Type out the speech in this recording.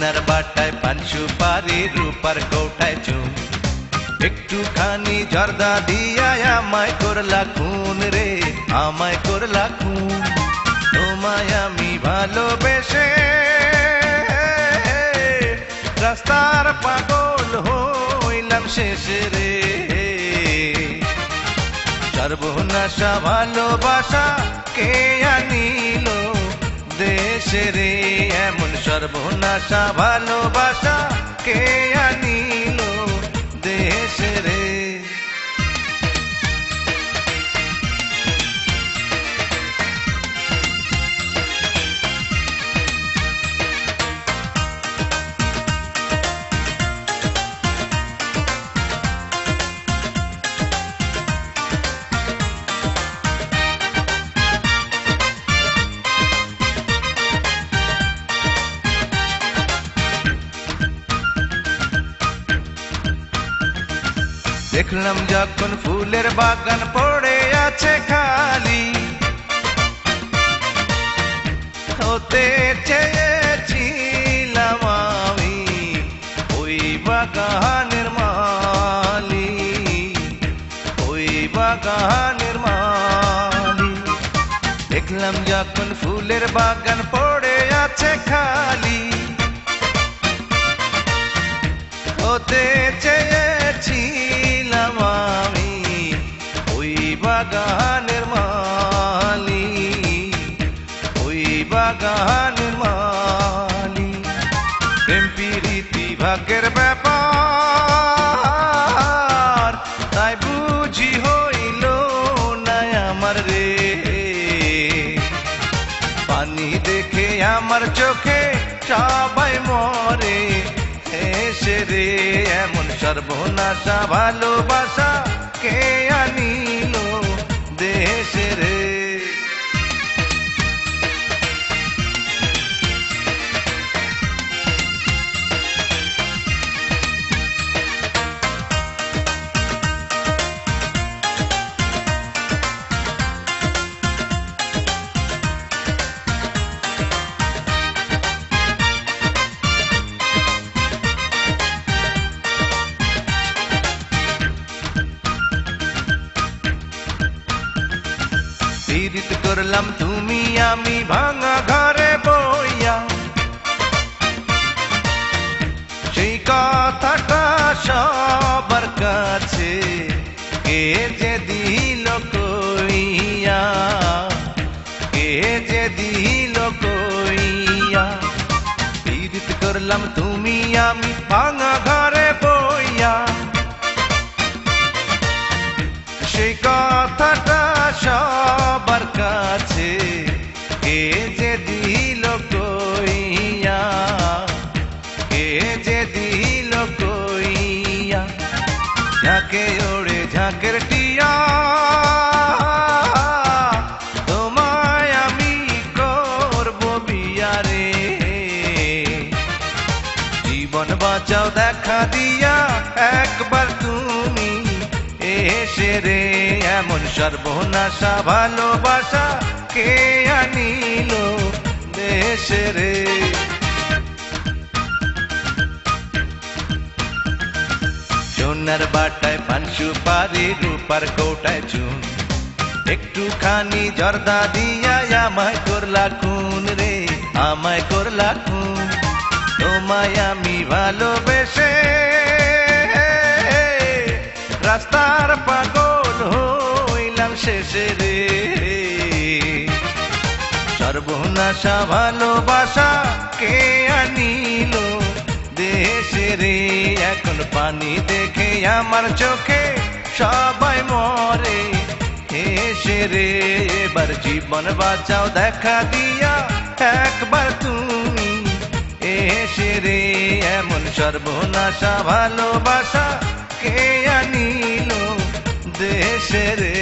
চিন্নার বাটায় পান সুপারি রূপার কৌটায় চুম। একটু খানি জর্দা দিয়া আমায় করলা খুন রে, আমায় করলা খুন। তোমায় আমি ভালোবেসে রাস্তার পাগল হইলাম শেষ রে। সর্বনাশা ভালোবাসা কে আনি দেশে রে এমন সর্বনাশা ভালোবাসা কে আনিল দেখলাম যখন ফুলের বাগান পড়ে আছে খালি। হতে চেয়েছিলাম আমি ওই বাগানের মালি ওই বাগানের মালি দেখলাম যখন ফুলের বাগান পড়ে আছে খালি। হতে চেয়েছিলাম বাগানের মালি প্রেম প্রীতি ভাগ্যের ব্যাপার তাই বুঝি হইল না আমার রে পানি দেখে আমার চোখে সবাই মরে এসে রে এমন সর্বনাশা ভালোবাসা কে আনিল পীড়িত করলাম তুমি, আমি ভাঙা ঘরে বইয়া। সেই কথাটা সবার কাছে কে যে দিল কইয়া? কে যে দিল কইয়া? পীড়িত করলাম তুমি, আমি ভাঙা ঘরে বইয়া। সেই কথাটা সবার বাঁচাও, দেখা দিয়া একবার তুমি এসে রে। এমন সর্বনাশা, ভালোবাসা কে আনিল দেশে রে? সোনার বাটায় পান সুপারি, রূপার কোটায় চুন। একটুখানি জর্দা দিয়া, আমায় করলা খুন রে, আমায় করলা খুন। তোমায় আমি ভালোবেসে রাস্তার পাগল হইলাম শেষে রে। সর্বনাশা ভালোবাসা কে আনিল দেশে রে? এখন পানি দেখে আমার চোখে সবাই মরে। হেসে রে, এবার জীবন বাঁচাও, দেখা দিয়া একবার তুমি। এসে রে এমন সর্বনাশা ভালোবাসা কে আনিল দেশে রে?